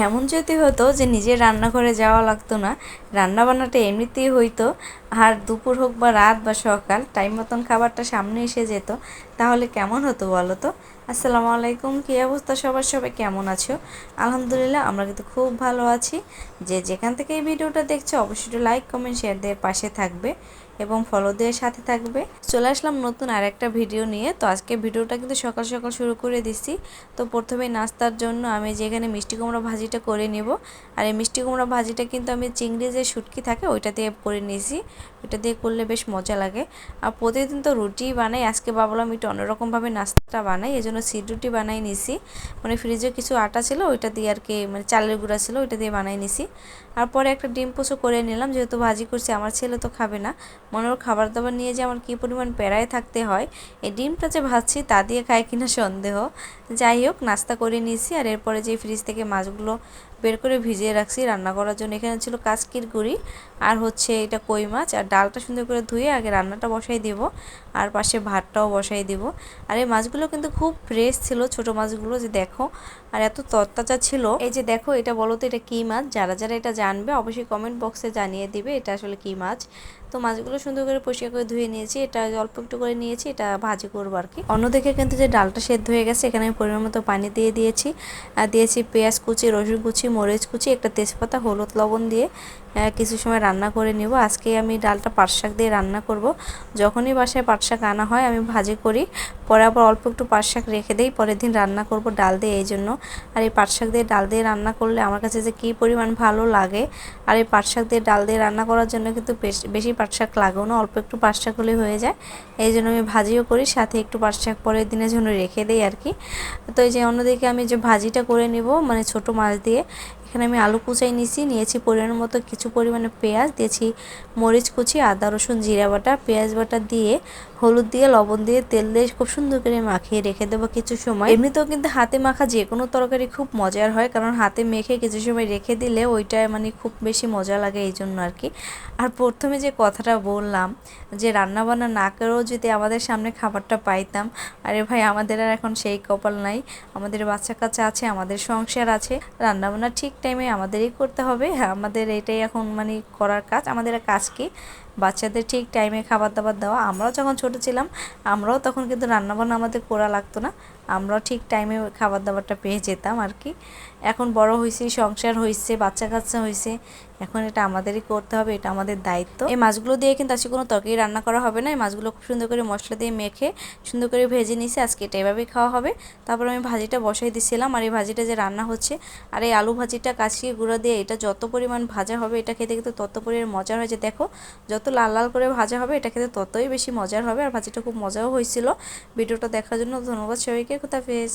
এমন যদি হতো যে নিজের রান্নাঘরে যাওয়া লাগতো না রান্না বান্নাটা এমনিতেই হইতো আর দুপুর হোক বা রাত বা সকাল টাইম মতন খাবারটা সামনে এসে যেত, তাহলে কেমন হতো বলো তো? আসসালামু আলাইকুম, কী অবস্থা সবার? সবাই কেমন আছো? আলহামদুলিল্লাহ, আমরা কিন্তু খুব ভালো আছি। যে যেখান থেকে এই ভিডিওটা দেখছ, অবশ্যই একটু লাইক কমেন্ট শেয়ার দিয়ে পাশে থাকবে এবং ফলো দিয়ে সাথে থাকবে। চলে আসলাম নতুন আর একটা ভিডিও নিয়ে। তো আজকে ভিডিওটা কিন্তু সকাল সকাল শুরু করে দিছি তো প্রথমে নাস্তার জন্য আমি যেখানে মিষ্টি কুমড়া ভাজিটা করে নেব। আর এই মিষ্টি কুমড়া ভাজিটা কিন্তু আমি চিংড়ি যে শুটকি থাকে, ওইটা দিয়ে করে নিয়েছি। ওইটা দিয়ে করলে বেশ মজা লাগে। আর প্রতিদিন তো রুটি বানাই, আজকে ভাবলাম একটু অন্যরকমভাবে নাস্তাটা বানাই এই জন্য সিড রুটি বানাই নিছি। মানে ফ্রিজে কিছু আটা ছিল, ওইটা দিয়ে আর কি মানে চালের গুঁড়া ছিল, ওইটা দিয়ে বানাই নিছি। আর পরে একটা ডিম পোসো করে নিলাম, যেহেতু ভাজি করছি, আমার ছেলে তো খাবে না। মনে ওর খাবার দাবার নিয়ে যে আমার কী পরিমাণ প্যারায় থাকতে হয়। এই ডিমটা যে ভাজছি, তা দিয়ে খায় কিনা সন্দেহ। যাই হোক, নাস্তা করে নিয়েছি আর এরপরে যে ফ্রিজ থেকে মাছগুলো বের করে ভিজিয়ে রাখছি রান্না করার জন্য, এখানে ছিল কাসকির গুঁড়ি, আর হচ্ছে এটা কই মাছ। আর ডালটা সুন্দর করে ধুয়ে আগে রান্নাটা বসাই দেব, আর পাশে ভাতটাও বসাই দেব। আর এই মাছগুলো কিন্তু খুব ফ্রেশ ছিল, ছোট মাছগুলো যে দেখো, আর এত তরতাজা ছিল। এই যে দেখো, এটা বলো তো এটা কী মাছ? যারা যারা এটা জানবে, অবশ্যই কমেন্ট বক্সে জানিয়ে দিবে এটা আসলে কী মাছ। তো মাছগুলো সুন্দর করে পরিষ্কার করে ধুয়ে নিয়েছি। এটা অল্প একটু করে নিয়েছি, এটা ভাজি করব আর কি। অন্যদিকে কিন্তু যে ডালটা সেদ্ধ হয়ে গেছে, এখানে আমি পরিমাণ মতো পানি দিয়ে দিয়েছি। আর দিয়েছি পেঁয়াজ কুচি, রসুন কুচি, মরিচ কুচি, একটা তেজপাতা, হলুদ লবণ দিয়ে কিছু সময় রান্না করে নেব। আজকে আমি ডালটা পাট শাক দিয়ে রান্না করব। যখনই বাসায় পাট শাক আনা হয়, আমি ভাজি করি। পরে আবার অল্প একটু পাট শাক রেখে দিই, পরের দিন রান্না করব ডাল দিয়ে এই জন্য। আর এই পাট শাক দিয়ে ডাল দিয়ে রান্না করলে আমার কাছে যে কী পরিমাণ ভালো লাগে, আর এই পাট শাক দিয়ে ডাল দিয়ে রান্না করার জন্য কিন্তু বেশি শাক লাগেও না অল্প একটু পাট শাক হলে হয়ে যায়। এই জন্য আমি ভাজিও করি, সাথে একটু পাট শাক পরের দিনের জন্য রেখে দিই আর কি। তো এই যে অন্যদিকে আমি যে ভাজিটা করে নিব মানে ছোট মাছ দিয়ে এখানে আমি আলু কুচাই নিয়েছি নিয়েছি পরিমাণ মতো কিছু পরিমাণে পেঁয়াজ, দিয়েছি মরিচ কুচি, আদা, রসুন, জিরা বাটা। পেঁয়াজ বাটা দিয়ে হলুদ দিয়ে, লবণ দিয়ে তেল দিয়ে খুব সুন্দর করে মাখিয়ে রেখে দেবো কিছু সময়। এমনিতেও কিন্তু হাতে মাখা যে কোনো তরকারি খুব মজার হয়, কারণ হাতে মেখে কিছু সময় রেখে দিলে ওইটা মানে খুব বেশি মজা লাগে এই জন্য আর কি। আর প্রথমে যে কথাটা বললাম, যে রান্নাবান্না না করেও যদি আমাদের সামনে খাবারটা পাইতাম, আরে ভাই আমাদের আর এখন সেই কপাল নাই। আমাদের বাচ্চা কাচ্চা আছে, আমাদের সংসার আছে, রান্নাবান্না ঠিক টাইমে আমাদেরই করতে হবে। আমাদের এটাই এখন মানে করার কাজ। আমাদের কাজ কি? বাচ্চাদের ঠিক টাইমে খাবার দাবার দেওয়া। আমরাও যখন ছোটো ছিলাম, আমরাও তখন কিন্তু রান্নাবান্না আমাদের করা লাগতো না। আমরাও ঠিক টাইমে খাবার দাবারটা পেয়ে যেতাম আর কি। এখন বড় হয়েছি, সংসার হয়েছে বাচ্চা কাচ্চা হয়েছে। এখন এটা আমাদেরই করতে হবে, এটা আমাদের দায়িত্ব। এই মাছগুলো দিয়ে কিন্তু আজকে কোনো তরকারি রান্না করা হবে না। এই মাছগুলো খুব সুন্দর করে মশলা দিয়ে মেখে, সুন্দর করে ভেজে নিয়েছি। আজকে এটা এভাবেই খাওয়া হবে। তারপর আমি ভাজিটা বসাই দিয়েছিলাম আর এই ভাজিটা যে রান্না হচ্ছে, আর এই আলু ভাজিটা কাছিয়ে গুঁড়ো দিয়ে এটা যত পরিমাণ ভাজা হবে, এটা খেতে কিন্তু তত পরিমাণ মজার হয়েছে। দেখো যত লাল লাল করে ভাজা হবে, এটা খেতে ততই বেশি মজার হবে। আর ভাজিটা খুব মজাও হয়েছিল। ভিডিওটা দেখার জন্য ধন্যবাদ সবাইকে। খুদাফেজ